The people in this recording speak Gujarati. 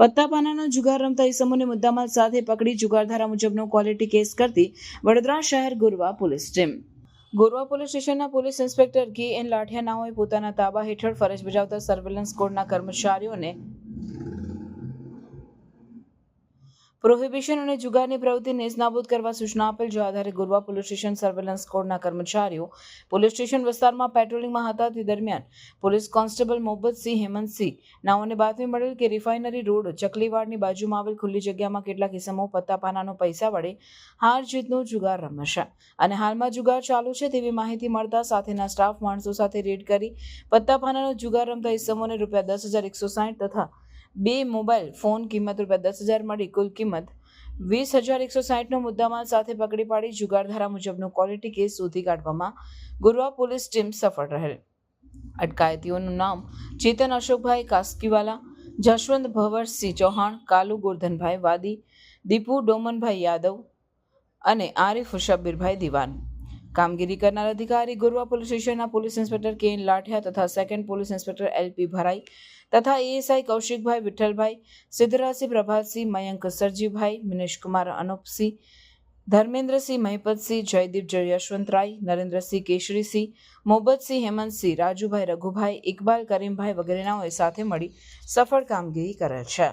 પત્તાપાનાનો જુગાર રમતા ઇસમોને મુદ્દામાલ સાથે પકડી જુગારધારા મુજબનો ક્વોલિટી કેસ કરતી વડોદરા શહેર Gorwa police team. Gorwa police સ્ટેશનના police inspector K N Lathiya નાઓએ પોતાના તાબા હેઠળ ફરજ બજાવતા સર્વેલન્સ કોડના કર્મચારીઓને પ્રોહિબિશન અને જુગારની પ્રવૃત્તિ નેસ્તનાબૂદ કરવા સૂચના આપેલ, જે આધારે ગોરવા પોલીસ સ્ટેશન સર્વેલન્સ કોડના કર્મચારીઓ પોલીસ સ્ટેશન વિસ્તારમાં પેટ્રોલિંગમાં હતા. તે દરમિયાન પોલીસ કોન્સ્ટેબલ મોહબ્બતસિંહ હેમંતસિંહ, નાઓને બાતમી મળેલ કે રિફાઇનરી રોડ ચકલીવાડની બાજુમાં આવેલ ખુલ્લી જગ્યામાં કેટલાક ઇસમો પત્તાપાનાનો પૈસા વડે હાર જીતનો જુગાર રમશે. અને હાલમાં જુગાર ચાલુ છે તેવી માહિતી મળતા સાથેના સ્ટાફ માણસો સાથે રેડ કરી પત્તાપાનાનો જુગાર રમતા ઇસમોને રૂપિયા દસ હજાર એકસો સાઠ તથા બે મોબાઈલ, ફોન કિંમત રૂપિયા દસ હજાર મળી, કુલ કિંમત વીસ હજાર એકસો સાહીઠનો મુદ્દામાલ સાથે પકડી પાડી જુગારધારા મુજબનો ક્વોલિટી કેસ શોધી કાઢવામાં ગુરવા પોલીસ ટીમ સફળ રહેલ. અટકાયતીઓનું નામ ચેતન અશોકભાઈ કાસ્કીવાલા, જશવંત ભવરસિંહ ચૌહાણ, કાલુ ગોરધનભાઈ વાદી, દીપુ ડોમનભાઈ યાદવ અને આરિફ શબ્બીરભાઈ દિવાન. કામગીરી કરનાર અધિકારી ગુરવા પોલીસ સ્ટેશનના police inspector K N Lathiya તથા second police inspector LP Bharai તથા એએસઆઈ કૌશિકભાઈ વિઠ્ઠલભાઈ, સિદ્ધરાજસિંહ પ્રભાતસિંહ, મયંક સરજીભાઈ, મિનેશકુમાર અનુપસિંહ, ધર્મેન્દ્રસિંહ મહિપતસિંહ, જયદીપ જય યશવંતરાય નરેન્દ્રસિંહ કેશરીસિંહ મોહબ્બતસિંહ હેમંતસિંહ, રાજુભાઈ રઘુભાઈ, ઇકબાલ કરીમભાઈ વગેરેનાઓએ સાથે મળી સફળ કામગીરી કરેલ છે.